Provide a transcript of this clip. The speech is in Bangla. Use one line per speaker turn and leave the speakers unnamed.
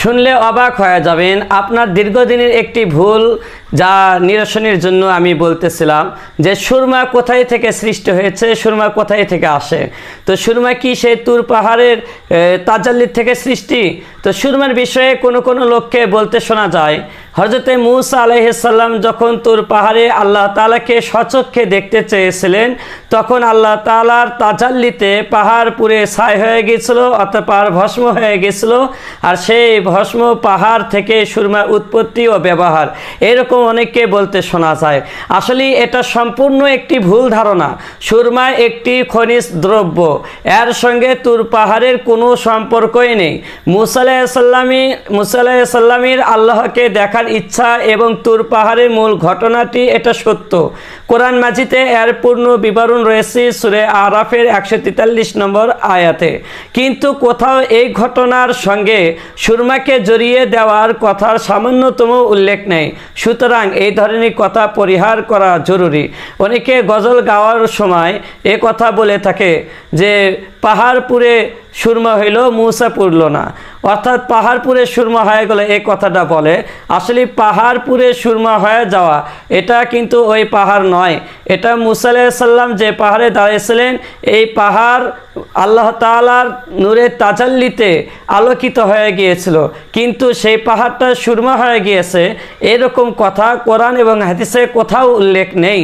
শুনলে অবাক হয়ে যাবেন। আপনার দীর্ঘদিনের একটি ভুল যা নিরসনের জন্য আমি বলতেছিলাম যে সুরমা কোথায় থেকে সৃষ্টি হয়েছে, সুরমা কোথায় থেকে আসে? তো সুরমা কি সেই তুর পাহাড়ের তাজাল্লির থেকে সৃষ্টি? তো সুরমার বিষয়ে কোনো কোনো লোককে বলতে শোনা যায়। হজরতে মুসা আলহিসাল্লাম যখন তোর পাহাড়ে আল্লাহ তালাকে সচক্ষে দেখতে চেয়েছিলেন, তখন আল্লাহ তালার তাজাল্লিতে পাহাড় পুরে ছাই হয়ে গেছিল অর্থাৎ পাহাড় ভস্ম হয়ে গেছিল, আর সেই ভস্ম পাহাড় থেকে সুরমা উৎপত্তি ও ব্যবহার। এরকম অনেককে বলতে শোনা যায়। আসলে এটা সম্পূর্ণ একটি ভুল ধারণা। সুরমা একটি খনিজ দ্রব্য। এর সঙ্গে তুর পাহাড়ের কোনো সম্পর্কই নেই। মুসা আলাইসাল্লামী মুসা আলাইসাল্লামীর আল্লাহকে দেখার ইচ্ছা এবং তুর পাহাড়ের মূল ঘটনাটি এটা সত্য। কোরআন মাজিতে এর পূর্ণ বিবরণ রয়েছে সুরে আরাফের একশো তেতাল্লিশ নম্বর আয়াতে। কিন্তু কোথাও এই ঘটনার সঙ্গে সুরমাকে জড়িয়ে দেওয়ার কথার সামান্যতম উল্লেখ নেই। সুতরাং এই ধরনের কথা পরিহার করা জরুরি। অনেকে গজল গাওয়ার সময় এ কথা বলে থাকে যে পাহাড়পুরে সুরমা হইল, মূসা পুরল না। অর্থাৎ পাহাড়পুরে সুরমা হয়ে গেলে, এই কথাটা বলে। আসলে পাহাড়পুরে সুরমা হয়ে যাওয়া, এটা কিন্তু ওই পাহাড় নয়। এটা মুসা সাল্লাম যে পাহাড়ে দাঁড়িয়েছিলেন, এই পাহাড় আল্লাহ তালার নূরের তাজাল্লিতে আলোকিত হয়ে গিয়েছিল। কিন্তু সেই পাহাড়টা সুরমা হয়ে গিয়েছে, এরকম কথা কোরআন এবং হাদিসে কোথাও উল্লেখ নেই।